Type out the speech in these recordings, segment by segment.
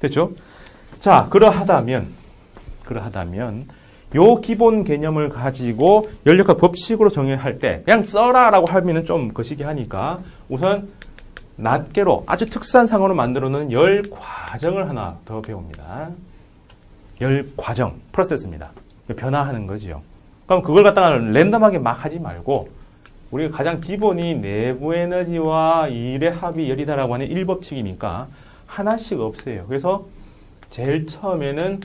됐죠? 자, 그러하다면, 그러하다면, 요 기본 개념을 가지고 연력학 법칙으로 정의할 때, 그냥 써라 라고 하면은 좀 거시기 하니까, 우선, 낱개로 아주 특수한 상황으로 만들어 놓은 열 과정을 하나 더 배웁니다. 열 과정, 프로세스입니다. 변화하는 거죠. 그럼 그걸 갖다가 랜덤하게 막 하지 말고, 우리가 가장 기본이 내부 에너지와 일의 합이 열이다라고 하는 일법칙이니까 하나씩 없애요. 그래서 제일 처음에는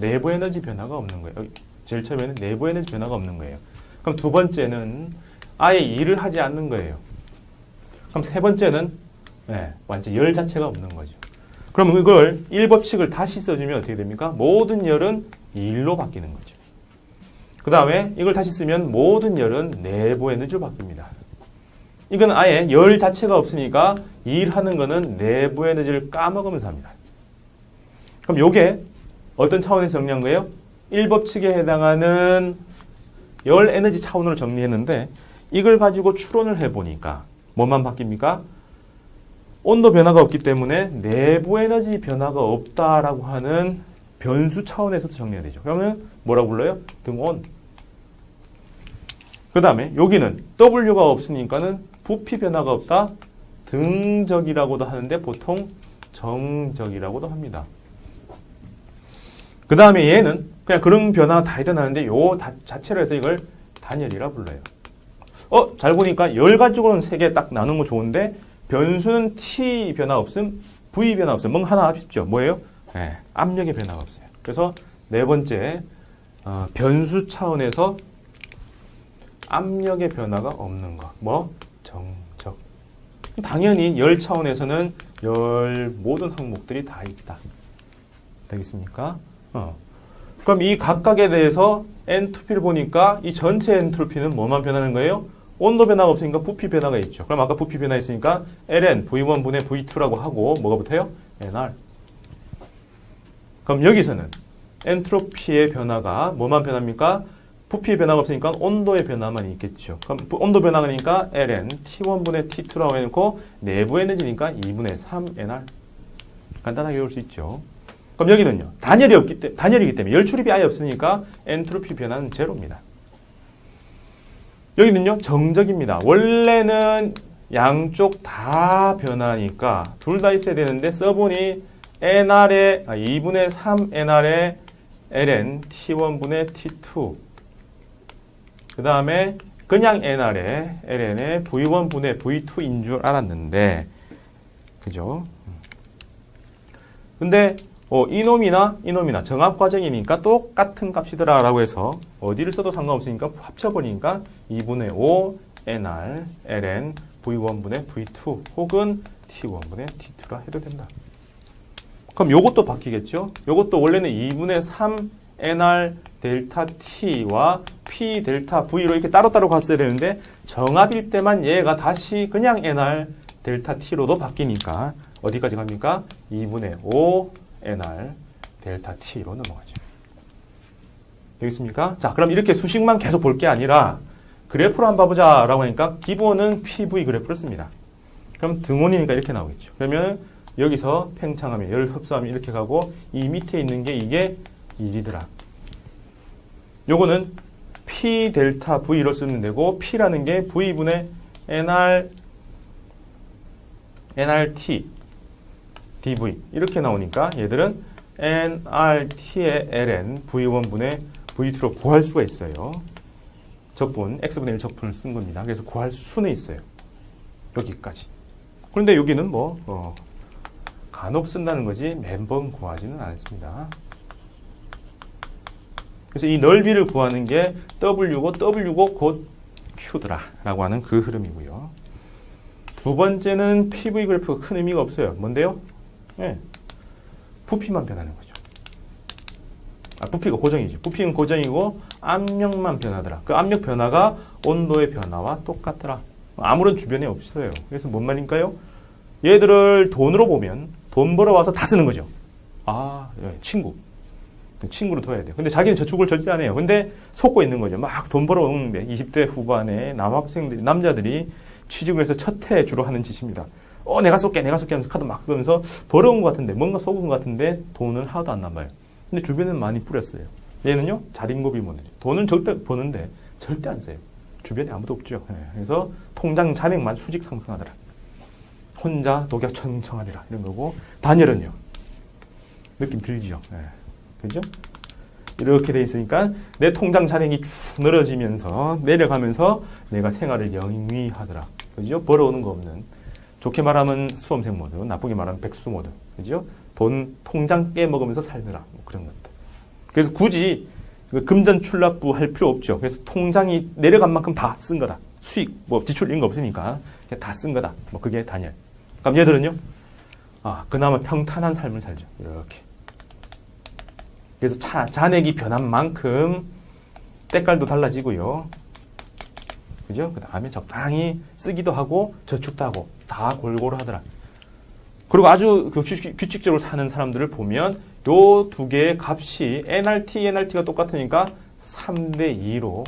내부 에너지 변화가 없는 거예요. 제일 처음에는 내부 에너지 변화가 없는 거예요. 그럼 두 번째는 아예 일을 하지 않는 거예요. 그럼 세 번째는 네, 완전 열 자체가 없는 거죠. 그럼 이걸 일법칙을 다시 써주면 어떻게 됩니까? 모든 열은 일로 바뀌는 거죠. 그 다음에 이걸 다시 쓰면 모든 열은 내부 에너지로 바뀝니다. 이건 아예 열 자체가 없으니까 일하는 거는 내부 에너지를 까먹으면서 합니다. 그럼 요게 어떤 차원에서 정리한 거예요? 1법칙에 해당하는 열 에너지 차원으로 정리했는데 이걸 가지고 추론을 해보니까 뭐만 바뀝니까? 온도 변화가 없기 때문에 내부 에너지 변화가 없다라고 하는 변수 차원에서도 정리가 되죠. 그러면 뭐라고 불러요? 등온. 그 다음에 여기는 W가 없으니까는 부피 변화가 없다. 등적이라고도 하는데 보통 정적이라고도 합니다. 그 다음에 얘는 그냥 그런 변화가 다 일어나는데 요 다- 자체로 해서 이걸 단열이라 불러요. 어, 잘 보니까 열 가지고는 세 개 딱 나눈 거 좋은데 변수는 T 변화 없음, V 변화 없음. 뭐 하나 아쉽죠? 뭐예요? 네, 압력의 변화가 없어요. 그래서 네 번째 어, 변수 차원에서 압력의 변화가 없는 것. 뭐? 당연히 열 차원에서는 열 모든 항목들이 다 있다. 되겠습니까? 어. 그럼 이 각각에 대해서 엔트로피를 보니까 이 전체 엔트로피는 뭐만 변하는 거예요? 온도 변화가 없으니까 부피 변화가 있죠. 그럼 아까 부피 변화 있으니까 ln v1 분의 v2라고 하고 뭐가 붙어요? nr. 그럼 여기서는 엔트로피의 변화가 뭐만 변합니까? 부피의 변화가 없으니까 온도의 변화만 있겠죠. 그럼 부- 온도 변화가 니까 ln t1분의 t2라고 해놓고 내부 에너지니까 2분의 3nr. 간단하게 외울 수 있죠. 그럼 여기는요. 단열이 없기 때 단열이기 때문에 열 출입이 아예 없으니까 엔트로피 변화는 제로입니다. 여기는요. 정적입니다. 원래는 양쪽 다 변하니까 둘 다 있어야 되는데 써보니 nr의 아, 2분의 3 nr의 ln t1분의 t2 그 다음에 그냥 nr의 ln의 v1 분의 v2인 줄 알았는데 그죠? 근데 어, 이놈이나 이놈이나 정합 과정이니까 똑같은 값이더라라고 해서 어디를 써도 상관없으니까 합쳐버리니까 2분의 5 nr ln v1분의 v2 혹은 t1분의 t2라 해도 된다. 그럼 요것도 바뀌겠죠? 요것도 원래는 2분의 3 nr 델타 t와 p 델타 v로 이렇게 따로따로 갔어야 되는데 정합일 때만 얘가 다시 그냥 nr 델타 t로도 바뀌니까 어디까지 갑니까? 2분의 5 nr 델타 t로 넘어가죠. 되겠습니까? 자, 그럼 이렇게 수식만 계속 볼 게 아니라 그래프로 한번 봐보자 라고 하니까 기본은 PV 그래프를 씁니다. 그럼 등원이니까 이렇게 나오겠죠. 그러면 여기서 팽창하면 열 흡수하면 이렇게 가고 이 밑에 있는 게 이게 1이더라. 요거는 P 델타 V로 쓰면 되고 P라는 게 V분의 NR NRT dv 이렇게 나오니까 얘들은 nrt의 ln v1분의 v2로 구할 수가 있어요. 적분 x분의 1 적분을 쓴 겁니다. 그래서 구할 수는 있어요. 여기까지. 그런데 여기는 뭐 어, 간혹 쓴다는 거지 매번 구하지는 않습니다. 그래서 이 넓이를 구하는 게 w고 w고 곧 q더라 라고 하는 그 흐름이고요. 두 번째는 PV 그래프가 큰 의미가 없어요. 뭔데요? 네. 부피만 변하는 거죠. 아, 부피가 고정이죠. 부피는 고정이고 압력만 변하더라. 그 압력 변화가 온도의 변화와 똑같더라. 아무런 주변에 없어요. 그래서 뭔 말인가요? 얘들을 돈으로 보면 돈 벌어와서 다 쓰는 거죠. 아, 예, 친구. 친구로 둬야 돼요. 근데 자기는 저축을 절대 안 해요. 근데 속고 있는 거죠. 막 돈 벌어오는데 20대 후반에 남학생들이, 남자들이 취직을 해서 첫 해 주로 하는 짓입니다. 어, 내가 쏠게, 내가 쏠게 하면서 카드 막 끄면서 벌어온 것 같은데, 뭔가 속은 것 같은데, 돈은 하나도 안 남아요. 근데 주변에는 많이 뿌렸어요. 얘는요, 자린고비 모델. 돈은 절대 버는데, 절대 안 써요. 주변에 아무도 없죠. 예, 그래서 통장 잔액만 수직 상승하더라. 혼자 독약천청하리라. 이런 거고, 단열은요. 느낌 들리죠? 예. 그죠? 이렇게 돼 있으니까 내 통장 잔액이 쭉 늘어지면서 내려가면서 내가 생활을 영위하더라. 그죠? 벌어오는 거 없는. 좋게 말하면 수험생 모드, 나쁘게 말하면 백수 모드. 그죠? 돈, 통장 깨먹으면서 살더라. 뭐 그런 것들. 그래서 굳이 그 금전 출납부 할 필요 없죠. 그래서 통장이 내려간 만큼 다 쓴 거다. 수익, 뭐 지출 이런 거 없으니까 다 쓴 거다. 뭐 그게 단열. 그럼 얘들은요? 아, 그나마 평탄한 삶을 살죠. 이렇게. 그래서 차, 잔액이 변한 만큼 때깔도 달라지고요. 그죠? 그 다음에 적당히 쓰기도 하고 저축도 하고 다 골고루 하더라. 그리고 아주 그 규칙, 규칙적으로 사는 사람들을 보면 요 두 개의 값이 NRT, NRT가 똑같으니까 3대 2로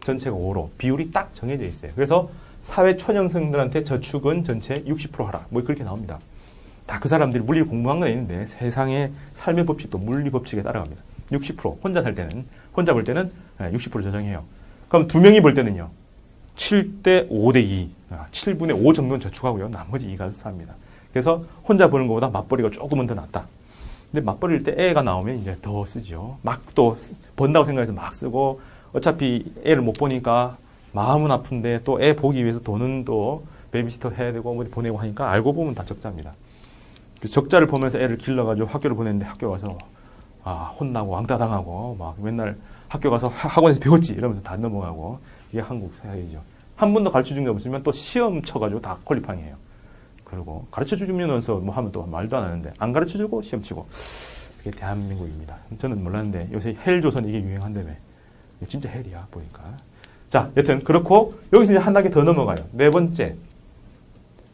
전체가 5로 비율이 딱 정해져 있어요. 그래서 사회 초년생들한테 저축은 전체 60% 하라. 뭐 그렇게 나옵니다. 다 그 사람들이 물리 공부한 건 있는데 세상의 삶의 법칙도 물리 법칙에 따라갑니다. 60% 혼자 살 때는 혼자 벌 때는 60% 저장해요. 그럼 두 명이 벌 때는요. 7대 5대 2. 7분의 5 정도는 저축하고요. 나머지 2가 삽니다. 그래서 혼자 버는 것보다 맞벌이가 조금은 더 낫다. 근데 맞벌이일 때 애가 나오면 이제 더 쓰죠. 막 또 번다고 생각해서 막 쓰고 어차피 애를 못 보니까 마음은 아픈데 또 애 보기 위해서 돈은 또 베이비시터 해야 되고 뭐 보내고 하니까 알고 보면 다 적자입니다. 그 적자를 보면서 애를 길러가지고 학교를 보냈는데 학교 가서 아 혼나고 왕따 당하고 막 맨날 학교 가서 학원에서 배웠지 이러면서 다 넘어가고 이게 한국 사회죠. 한 번도 가르쳐 준 게 없으면 또 시험 쳐가지고 다 퀄리팡이에요. 그리고 가르쳐 주면서 뭐 하면 또 말도 안 하는데 안 가르쳐 주고 시험 치고 그게 대한민국입니다. 저는 몰랐는데 요새 헬조선 이게 유행한다며. 진짜 헬이야 보니까. 자, 여튼 그렇고 여기서 이제 한 단계 더 넘어가요. 네 번째.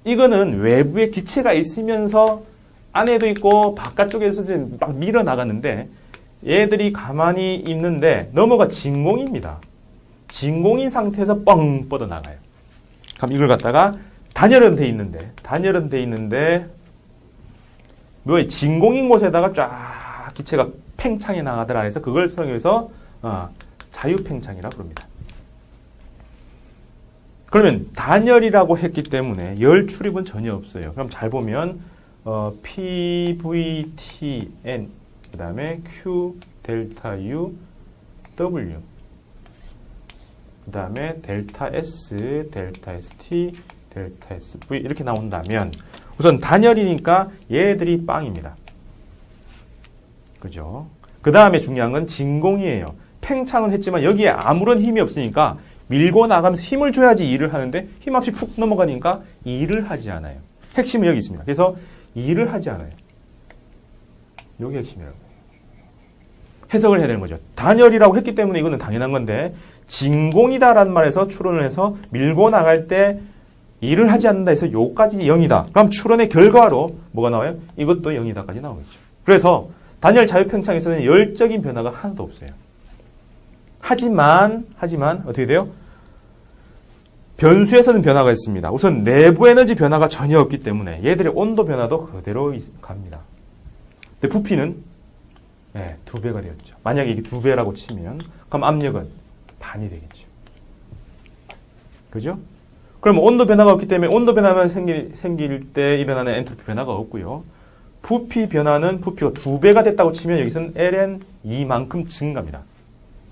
이거는 외부에 기체가 있으면서 안에도 있고 바깥쪽에서 막 밀어 나갔는데 얘들이 가만히 있는데 넘어가 진공입니다. 진공인 상태에서 뻥 뻗어 나가요. 그럼 이걸 갖다가 단열은 돼 있는데 단열은 돼 있는데 묘의 진공인 곳에다가 쫙 기체가 팽창해 나가더라 해서 그걸 사용해서 어, 자유팽창이라 부릅니다. 그러면 단열이라고 했기 때문에 열 출입은 전혀 없어요. 그럼 잘 보면 어, PVTN 그 다음에 Q 델타 U W 그 다음에 델타 S 델타 ST 델타 SV 이렇게 나온다면 우선 단열이니까 얘들이 빵입니다. 그죠? 그 다음에 중요한 건 진공이에요. 팽창은 했지만 여기에 아무런 힘이 없으니까 밀고 나가면서 힘을 줘야지 일을 하는데 힘 없이 푹 넘어가니까 일을 하지 않아요. 핵심은 여기 있습니다. 그래서 일을 하지 않아요. 여기 핵심이라고. 해석을 해야 되는 거죠. 단열이라고 했기 때문에 이거는 당연한 건데 진공이다라는 말에서 추론을 해서 밀고 나갈 때 일을 하지 않는다 해서 요까지 0이다. 그럼 추론의 결과로 뭐가 나와요? 이것도 0이다까지 나오겠죠. 그래서 단열 자유팽창에서는 열적인 변화가 하나도 없어요. 하지만 하지만 어떻게 돼요? 변수에서는 변화가 있습니다. 우선 내부 에너지 변화가 전혀 없기 때문에 얘들의 온도 변화도 그대로 갑니다. 근데 부피는 네, 두 배가 되었죠. 만약에 이게 두 배라고 치면 그럼 압력은 반이 되겠죠. 그죠? 그럼 온도 변화가 없기 때문에 온도 변화만 생길, 생길 때 일어나는 엔트로피 변화가 없고요. 부피 변화는 부피가 두 배가 됐다고 치면 여기서는 ln2만큼 증가합니다.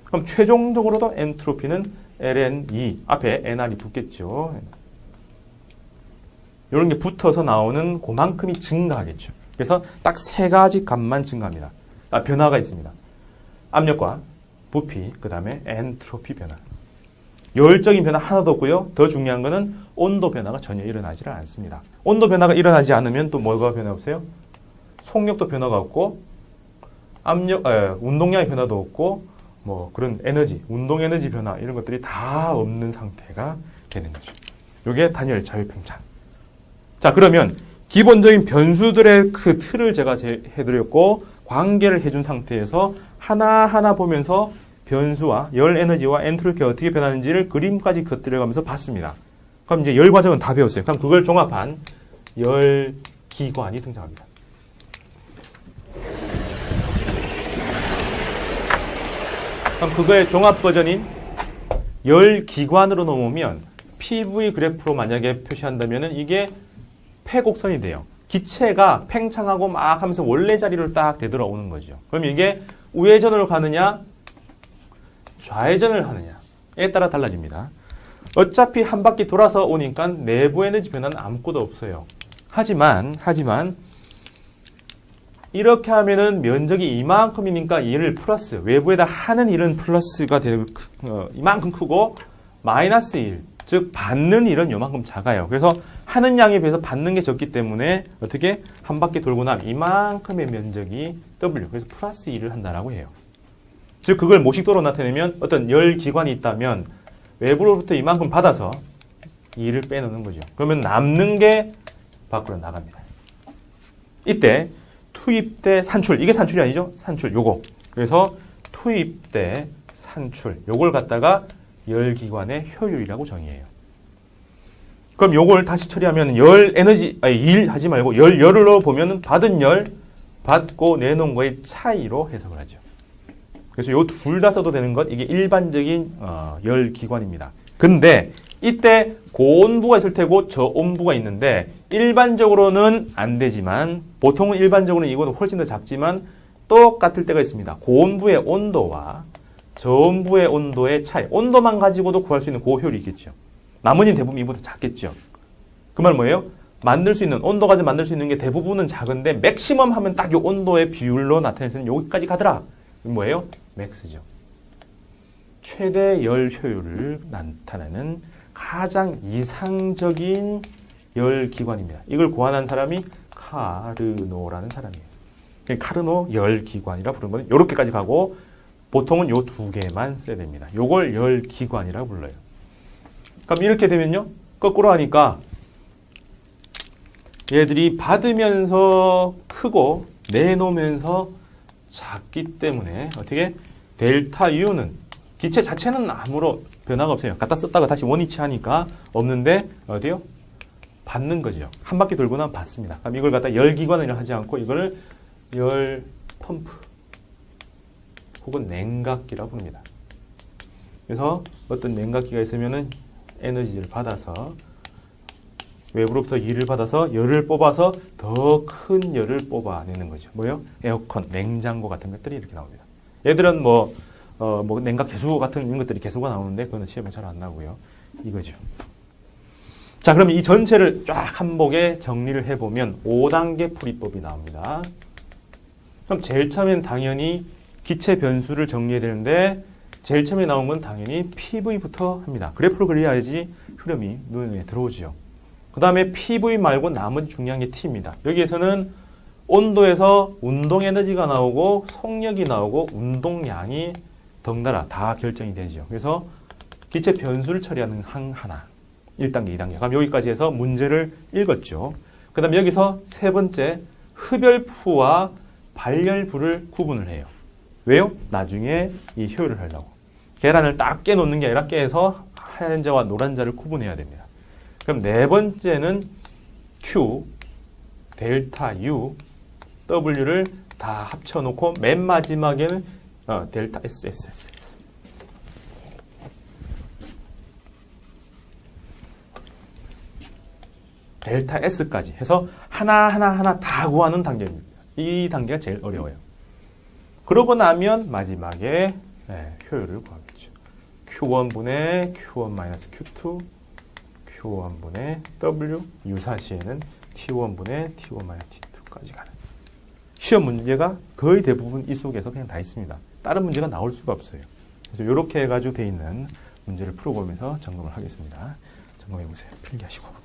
그럼 최종적으로도 엔트로피는 ln2 앞에 nr이 붙겠죠. 이런 게 붙어서 나오는 그만큼이 증가하겠죠. 그래서 딱 세 가지 값만 증가합니다. 아, 변화가 있습니다. 압력과 부피, 그 다음에 엔트로피 변화. 열적인 변화 하나도 없고요. 더 중요한 거는 온도 변화가 전혀 일어나지를 않습니다. 온도 변화가 일어나지 않으면 또 뭐가 변화 없어요? 속력도 변화가 없고 압력, 에, 운동량의 변화도 없고 뭐 그런 에너지, 운동 에너지 변화 이런 것들이 다 없는 상태가 되는 거죠. 이게 단열 자유팽창. 자 그러면 기본적인 변수들의 그 틀을 제가 해드렸고 관계를 해준 상태에서 하나하나 보면서 변수와 열 에너지와 엔트로피가 어떻게 변하는지를 그림까지 곁들여가면서 봤습니다. 그럼 이제 열 과정은 다 배웠어요. 그럼 그걸 종합한 열 기관이 등장합니다. 그럼 그거의 종합 버전인 열 기관으로 넘으면 PV 그래프로 만약에 표시한다면 이게 폐곡선이 돼요. 기체가 팽창하고 막 하면서 원래 자리로 딱 되돌아오는 거죠. 그럼 이게 우회전으로 가느냐, 좌회전을 하느냐에 따라 달라집니다. 어차피 한 바퀴 돌아서 오니까 내부 에너지 변화는 아무것도 없어요. 하지만, 하지만, 이렇게 하면은 면적이 이만큼이니까 얘를 플러스, 외부에다 하는 일은 플러스가 되고, 어, 이만큼 크고, 마이너스 1, 즉, 받는 일은 요만큼 작아요. 그래서 하는 양에 비해서 받는 게 적기 때문에 어떻게 한 바퀴 돌고 나면 이만큼의 면적이 W, 그래서 플러스 1을 한다라고 해요. 즉, 그걸 모식도로 나타내면 어떤 열 기관이 있다면 외부로부터 이만큼 받아서 2를 빼놓는 거죠. 그러면 남는 게 밖으로 나갑니다. 이때 투입 대 산출, 이게 산출이 아니죠? 산출, 요거. 그래서 투입 대 산출, 요걸 갖다가 열기관의 효율이라고 정의해요. 그럼 요걸 다시 처리하면 열 에너지, 아니, 일 하지 말고 열, 열로 보면은 받은 열, 받고 내놓은 거의 차이로 해석을 하죠. 그래서 요 둘 다 써도 되는 것, 이게 일반적인 어, 열 기관입니다. 근데 이때 고온부가 있을 테고 저온부가 있는데 일반적으로는 안 되지만 보통은 일반적으로는 이거는 훨씬 더 작지만 똑같을 때가 있습니다. 고온부의 온도와 저온부의 온도의 차이. 온도만 가지고도 구할 수 있는 고효율이 있겠죠. 나머지는 대부분 이보다 작겠죠. 그 말 뭐예요? 만들 수 있는 온도 가지고 만들 수 있는 게 대부분은 작은데 맥시멈 하면 딱 이 온도의 비율로 나타낼 수 있는 여기까지 가더라. 뭐예요? 맥스죠. 최대 열 효율을 나타내는 가장 이상적인 열 기관입니다. 이걸 고안한 사람이 카르노라는 사람이에요. 카르노 열 기관이라 부르는 거는 이렇게까지 가고 보통은 요 두 개만 써야 됩니다. 요걸 열 기관이라고 불러요. 그럼 이렇게 되면요. 거꾸로 하니까 얘들이 받으면서 크고 내놓으면서 작기 때문에 어떻게 델타 U는 기체 자체는 아무런 변화가 없어요. 갖다 썼다가 다시 원위치 하니까 없는데 어디요? 받는 거죠. 한 바퀴 돌고 나면 받습니다. 그럼 이걸 갖다 열기관이라 하지 않고 이거를 열 펌프 혹은 냉각기라고 부릅니다. 그래서 어떤 냉각기가 있으면은 에너지를 받아서 외부로부터 일을 받아서 열을 뽑아서 더 큰 열을 뽑아내는 거죠. 뭐요? 에어컨, 냉장고 같은 것들이 이렇게 나옵니다. 얘들은 뭐, 어, 뭐 냉각 개수 같은 이런 것들이 개수가 나오는데 그거는 시험에 잘 안 나오고요. 이거죠. 자, 그럼 이 전체를 쫙 한복에 정리를 해보면 5단계 풀이법이 나옵니다. 그럼 제일 처음엔 당연히 기체 변수를 정리해야 되는데 제일 처음에 나온 건 당연히 PV부터 합니다. 그래프를 그려야지 흐름이 눈에 들어오죠. 그 다음에 PV 말고 나머지 중요한 게 T입니다. 여기에서는 온도에서 운동 에너지가 나오고 속력이 나오고 운동량이 덩달아 다 결정이 되죠. 그래서 기체 변수를 처리하는 항 하나. 1단계, 2단계. 그럼 여기까지 해서 문제를 읽었죠. 그 다음에 여기서 세 번째 흡열부와 발열부를 구분을 해요. 왜요? 나중에 이 효율을 하려고. 계란을 딱 깨놓는 게 아니라 깨서 하얀자와 노란자를 구분해야 됩니다. 그럼 네 번째는 Q, 델타 U, W를 다 합쳐놓고 맨 마지막에는 어, 델타 S, S, S, S. 델타 S까지 해서 하나 하나 하나 다 구하는 단계입니다. 이 단계가 제일 어려워요. 그러고 나면 마지막에 네, 효율을 구하겠죠. Q1분의 Q1-Q2, Q1분의 W, 유사시에는 T1분의 T1-T2까지 가는. 시험 문제가 거의 대부분 이 속에서 그냥 다 있습니다. 다른 문제가 나올 수가 없어요. 그래서 이렇게 해가지고 돼 있는 문제를 풀어보면서 점검을 하겠습니다. 점검해 보세요. 필기하시고.